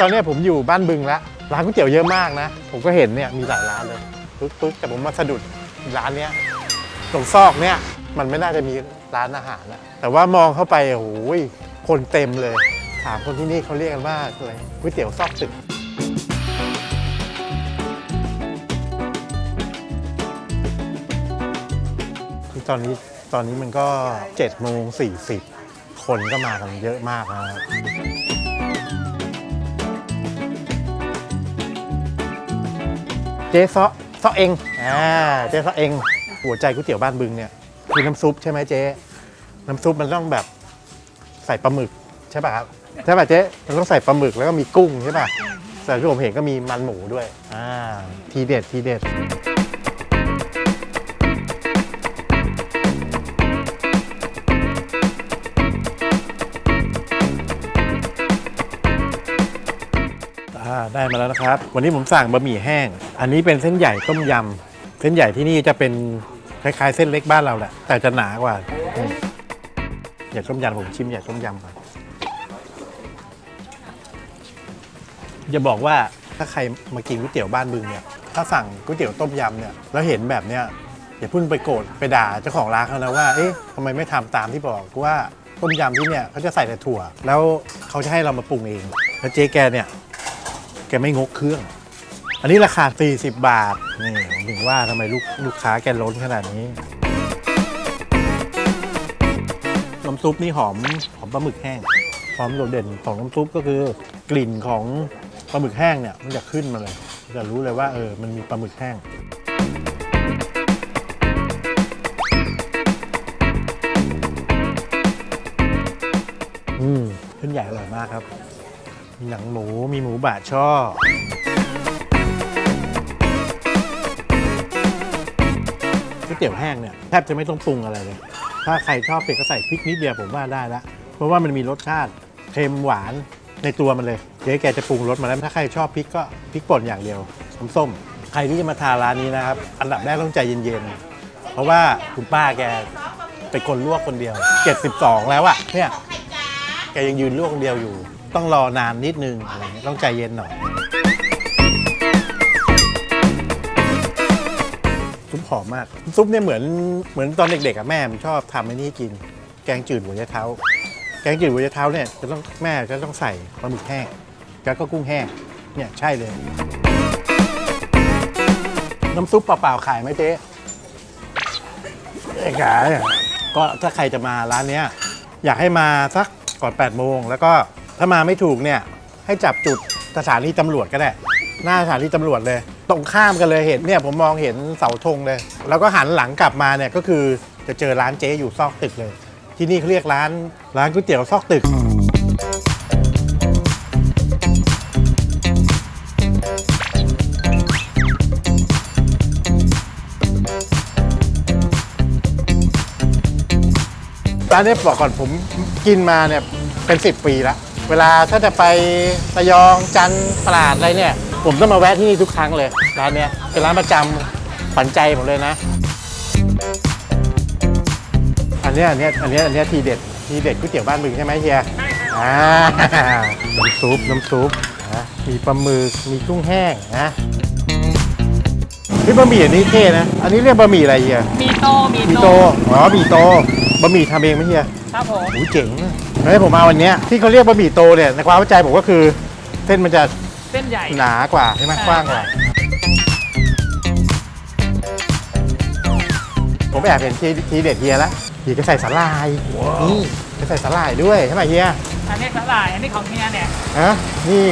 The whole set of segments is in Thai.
ตอนนี้ผมอยู่บ้านบึงแล้วร้านก๋วยเตี๋ยวเยอะมากนะ ผมก็เห็นเนี่ยมีหลายร้านเลยปึ๊กปึ๊กแต่ผมมาสะดุดร้านเนี้ยตรงซอกเนี่ยมันไม่น่าจะมีร้านอาหารนะแต่ว่ามองเข้าไปโอ้โหคนเต็มเลย ถามคนที่นี่เขาเรียกกันว่าอะไรก๋วยเตี๋ยวซอกตึกคือตอนนี้ตอนนี้มันก็7โมง40คนก็มากันเยอะมากนะครับ เจ๊ซาะซาะเองอ่าเจ๊ซาะเองหัวใจก๋วยเตี๋ยวบ้านบึงเนี่ยคือน้ำซุปใช่ไหมเจ๊น้ำซุปมันต้องแบบใส่ปลาหมึกใช่ป่ะครับใช่ป่ะเจ๊มันต้องใส่ปลาหมึกแล้วก็มีกุ้งใช่ป่ะแต่ที่ผมเห็นก็มีมันหมูด้วยอ่าทีเด็ดทีเด็ด อ่าได้มาแล้วนะครับ วันนี้ผมสั่งบะหมี่แห้ง อันนี้เป็นเส้นใหญ่ต้มยำ เส้นใหญ่ที่นี่จะเป็นคล้ายๆ เส้นเล็กบ้านเราแหละ แต่จะหนากว่าอืมใหญ่ต้มยำผมชิมใหญ่ต้มยำก่อนจะบอกว่าถ้าใครมากินก๋วยเตี๋ยวบ้านบึงเนี่ย ถ้าสั่งก๋วยเตี๋ยวต้มยำเนี่ย แล้วเห็นแบบเนี้ยอย่าเพิ่งไปโกรธไปด่าเจ้าของร้านเขานะว่า เอ๊ะทำไมไม่ทำตามที่บอกว่าต้มยำที่เนี่ยเขาจะใส่แต่ถั่ว แล้วเขาจะให้เรามาปรุงเอง แล้วเจ๊แกเนี่ย กไม่งกเครื่อง อันนี้ราคา 40 บาท นี่ผมถึงว่าทำไมลูกลูกค้าแกล้นขนาดนี้น้ำซุปนี่หอมหอมปลาหมึกแห้งความโดดเด่นของน้ำซุปก็คือกลิ่นของปลาหมึกแห้งเนี่ยมันจะขึ้นมาเลยจะรู้เลยว่าเออมันมีปลาหมึกแห้งอืมเส้นใหญ่อร่อยมากครับ มีหนังหมู มีหมูบาดช่อ ก๋วยเตี๋ยวแห้งเนี่ยแทบจะไม่ต้องปรุงอะไรเลย ถ้าใครชอบเผ็ดก็ใส่พริกนิดเดียวผมว่าได้ละ เพราะว่ามันมีรสชาติเค็มหวานในตัวมันเลยเจ๊แกจะปรุงรสมาแล้ว ถ้าใครชอบพริกก็พริกป่นอย่างเดียวส้มๆใครที่จะมาทานร้านนี้นะครับ อันดับแรกต้องใจเย็นๆ เพราะว่าคุณป้าแกเป็นคนลวกคนเดียว 72 แล้วอะเนี่ย แกยังยืนลวกคนเดียวอยู่ ต้องรอนานนิดนึงอะไรเงี้ยต้องใจเย็นหน่อยซุปหอมมากซุปเนี่ยเหมือนเหมือนตอนเด็กๆอะแม่ผมชอบทำไอ้นี่กิน แกงจืดหัวไชเท้า แกงจืดหัวไชเท้าเนี่ยจะต้องแม่จะต้องใส่ปลาหมึกแห้งแล้วก็กุ้งแห้งเนี่ยใช่เลย น้ำซุปเปล่าๆขายไหมเจ๊เอ้ขายอะก็ถ้าใครจะมาร้านเนี้ยอยากให้มาสักก่อน8โมงแล้วก็ ถ้ามาไม่ถูกเนี่ย ให้จับจุดสถานีตำรวจก็ได้ หน้าสถานีตำรวจเลย ตรงข้ามกันเลยเห็นเนี่ยผมมองเห็นเสาธงเลย แล้วก็หันหลังกลับมาเนี่ยก็คือจะเจอร้านเจ๊อยู่ซอกตึกเลย ที่นี่เขาเรียกร้านร้านก๋วยเตี๋ยวซอกตึก ร้านนี้บอกก่อนผมกินมาเนี่ยเป็น 10 ปีแล้ว เวลาถ้าจะไประยองจันทร์ตลาดอะไรเนี่ย ผมต้องมาแวะที่นี่ทุกครั้งเลยร้านเนี้ยเป็นร้านประจำขวัญใจผมเลยนะ อันเนี้ยอันเนี้ยอันเนี้ยอันเนี้ยทีเด็ดทีเด็ดก๋วยเตี๋ยวบ้านมึงใช่ไหมเฮียอ่าน้ำซุปน้ำซุปนะมีปลาหมึกมีกุ้งแห้งนะนี่บะหมี่อันนี้เท่นะ อันนี้เรียกบะหมี่อะไรเฮียมีโตมีมีโต โตอ๋อมีโตบะหมี่ทำเองไหมเฮียครับผม โอ้ยเจ๋ง เฮ้ยผมมาวันเนี้ยที่เขาเรียกบะหมี่โตเนี่ยในความเข้าใจผมก็คือ เส้นมันจะเส้นใหญ่ หนากว่าใช่ไหมใช่กว้างกว่า ผมแอบเห็นทีทีเด็ดเฮียแล้วเฮียก็ใส่สาลายนี่ก็ใส่สาลายด้วยใช่ไหมเฮียอันนี้สาหร่ายอันนี้ของเฮียเนี่ยฮะนี่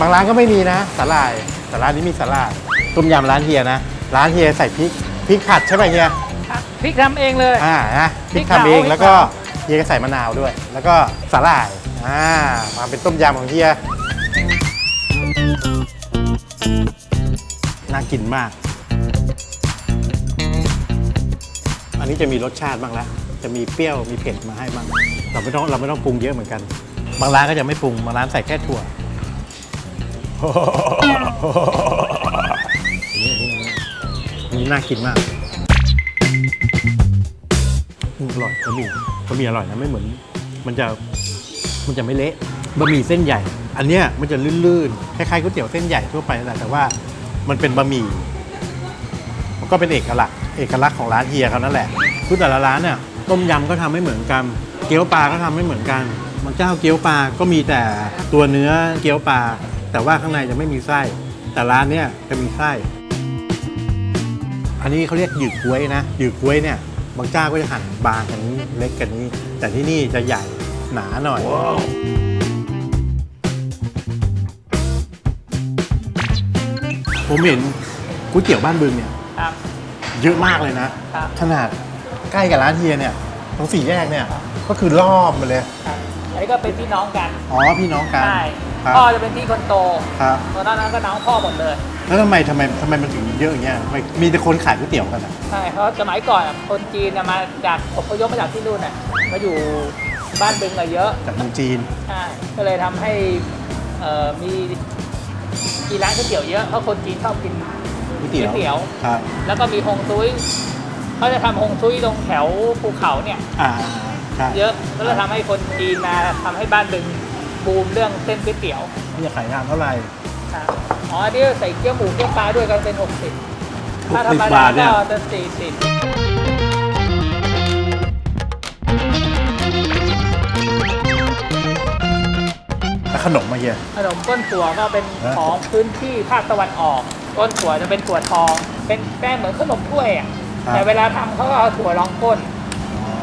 บางร้านก็ไม่มีนะสาลายแต่ร้านนี้มีสาลายต้มยำร้านเฮียนะร้านเฮียใส่พริกพริกขัดใช่ไหมเฮียพริกทำเองเลยอ่านะพริกพริกทำเองขาวแล้วก็ เฮียก็ใส่มะนาวด้วย แล้วก็สาหร่ายอ่ามาเป็นต้มยำของเฮียน่ากินมาก อันนี้จะมีรสชาติบ้างแล้ว จะมีเปรี้ยวมีเผ็ดมาให้บ้างเราไม่ต้องเราไม่ต้องปรุงเยอะเหมือนกัน บางร้านก็จะไม่ปรุงบางร้านใส่แค่ถั่วนนี้น่ากินมากอืมอร่อยบะหมี่ บะหมี่อร่อยนะไม่เหมือน มันจะมันจะไม่เละบะหมี่เส้นใหญ่ อันเนี้ยมันจะลื่นๆคล้ายๆก๋วยเตี๋ยวเส้นใหญ่ทั่วไปนั่นแหละแต่ว่ามันเป็นบะหมี่มันก็เป็นเอกลักษณ์เอกลักษณ์ของร้านเฮียเขานั่นแหละคือแต่ละร้านเนี่ยต้มยำก็ทำไม่เหมือนกัน เกี๊ยวปลาก็ทำไม่เหมือนกันบางเจ้าเกี๊ยวปลาก็มีแต่ตัวเนื้อเกี๊ยวปลาแต่ว่าข้างในจะไม่มีไส้ แต่ร้านเนี้ยจะมีไส้ อันนี้เขาเรียกหยืกกล้วยนะหยืกกล้วยเนี่ย บางเจ้าก็จะหั่นบางกันนี้เล็กกันนี้ แต่ที่นี่จะใหญ่หนาหน่อย ผมเห็นก๋วยเตี๋ยวบ้านบึงเนี่ยครับ เยอะมากเลยนะ ครับ ขนาดใกล้กับร้านเฮียเนี่ยตรงสี่แยกเนี่ย ก็คือรอบมาเลย ครับอันนี้ก็เป็นพี่น้องกัน อ๋อพี่น้องกันใช่ ครับพ่อจะเป็นพี่คนโตครับตอนนั้นก็น้องพ่อหมดเลย แล้วทำไมทำไมทำไมมันถึงเยอะอย่างเงี้ยทำไมมีแต่คนขายก๋วยเตี๋ยวกันอะใช่เพราะสมัยก่อนอะคนจีนน่ะมาจากอพยพมาจากที่นู่นน่ะมาอยู่บ้านบึงอะเยอะจากเมืองจีน ใช่ก็เลยทำให้เอ่อมีมีร้านก๋วยเตี๋ยวเยอะเพราะคนจีนชอบกิน ก๋วยเตี๋ยวก๋วยเตี๋ยว ครับ แล้วก็มีฮงซุยเขาจะทำฮงซุยตรงแถวภูเขาเนี่ย อ่าใช่เยอะก็เลยทำให้คนจีนมาทำให้บ้านบึงบูมเรื่องเส้นก๋วยเตี๋ยว นี่จะขายงานเท่าไหร่ครับ อ๋ออันนี้ใส่เกี๊ยวหมูเกี๊ยวปลาด้วยกันเป็น 60 ถ้าธรรม60ดาบาทเนี่ยก็จะ40แล้วขนมมาเฮียขนมก้นถั่วก็เป็นฮะของพื้นที่ภาคตะวันออกก้นถั่วจะเป็นถั่วทอง เป็นแป้งเหมือนขนมถ้วยอะแต่เวลาทำเขาก็เอาถั่วรองก้น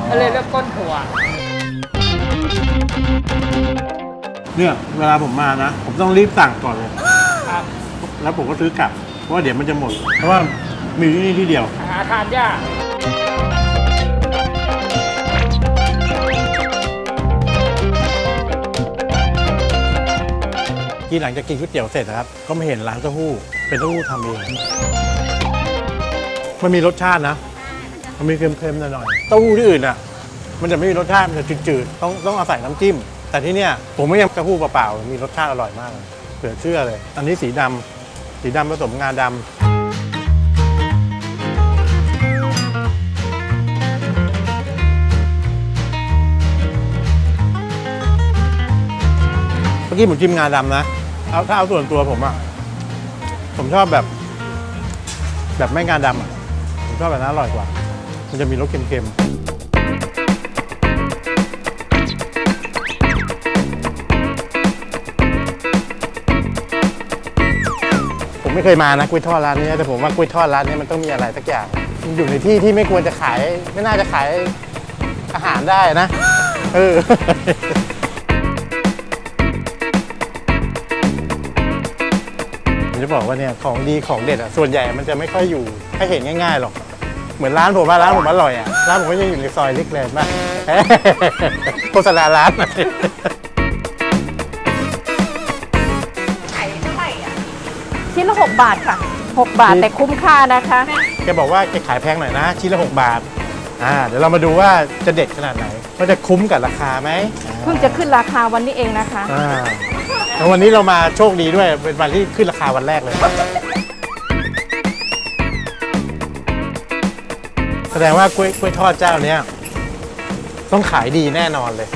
ก็เลยเรียกก้นถั่ว เนี่ยเวลาผมมานะ ผมต้องรีบสั่งก่อนเลย ครับแล้วผมก็ซื้อกลับ เพราะว่าเดี๋ยวมันจะหมด เพราะว่ามีที่นี่ที่เดียว หาทานยากที่หลังจากกินก๋วยเตี๋ยวเสร็จนะครับ ก็มาเห็นร้านเต้าหู้ เป็นเต้าหู้ทำเอง มันมีรสชาตินะ มันมีเค็มๆหน่อยๆ เต้าหู้ที่อื่นอะ มันจะไม่มีรสชาติ มันจะจืดๆ ต้องต้องอาศัยน้ำจิ้ม แต่ที่เนี่ยผมไม่ยังเต้าหู้เปล่าๆ มีรสชาติอร่อยมากเลย เผื่อเชื่อเลย อันนี้สีดำสีดำผสมงาดำเมื่อกี้ผมจิ้มงาดำนะ เอาถ้าเอาส่วนตัวผมอะผมชอบแบบ แบบไม่งาดำอะผมชอบแบบนั้นอร่อยกว่า มันจะมีรสเค็มๆ ผมไม่เคยมานะกล้วยทอดร้านนี้แต่ผมว่ากล้วยทอดร้านนี้มันต้องมีอะไรสักอย่างมันอยู่ในที่ที่ไม่ควรจะขาย ไม่น่าจะขายอาหารได้นะ เออผมจะบอกว่าเนี่ยของดีของเด็ดอะส่วนใหญ่มันจะไม่ค่อยอยู่ให้เห็นง่ายๆหรอก เหมือนร้านผมว่าร้านผมอร่อยอะร้านผมก็ยังอยู่ในซอยเล็กเลยป่ะโฆษณาร้าน ละ 6 บาทค่ะ 6 บาทแต่คุ้มค่านะคะ แกบอกว่าแกขายแพงหน่อยนะ ชิ้นละ 6 บาท อ่า เดี๋ยวเรามาดูว่าจะเด็ดขนาดไหนว่าจะคุ้มกับราคาไหมเพิ่งจะขึ้นราคาวันนี้เองนะคะ อ่าแล้ววันนี้เรามาโชคดีด้วยเป็นวันที่ขึ้นราคาวันแรกเลย แสดงว่ากล้วยกล้วยทอดเจ้าเนี้ยต้องขายดีแน่นอนเลย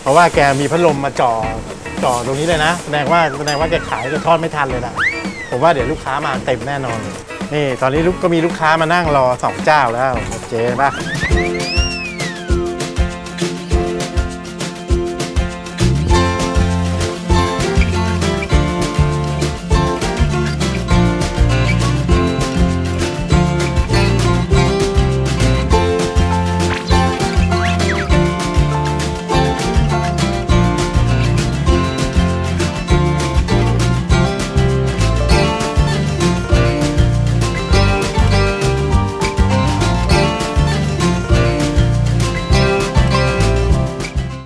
เพราะว่าแกมีพัดลมมาจ่อจ่อตรงนี้เลยนะ แสดงว่าแสดงว่าแกขายจะทอดไม่ทันเลยนะ ผมว่าเดี๋ยวลูกค้ามาเต็มแน่นอน นี่ตอนนี้ลูกก็มีลูกค้ามานั่งรอสองเจ้าแล้วเจ๊ป่ะ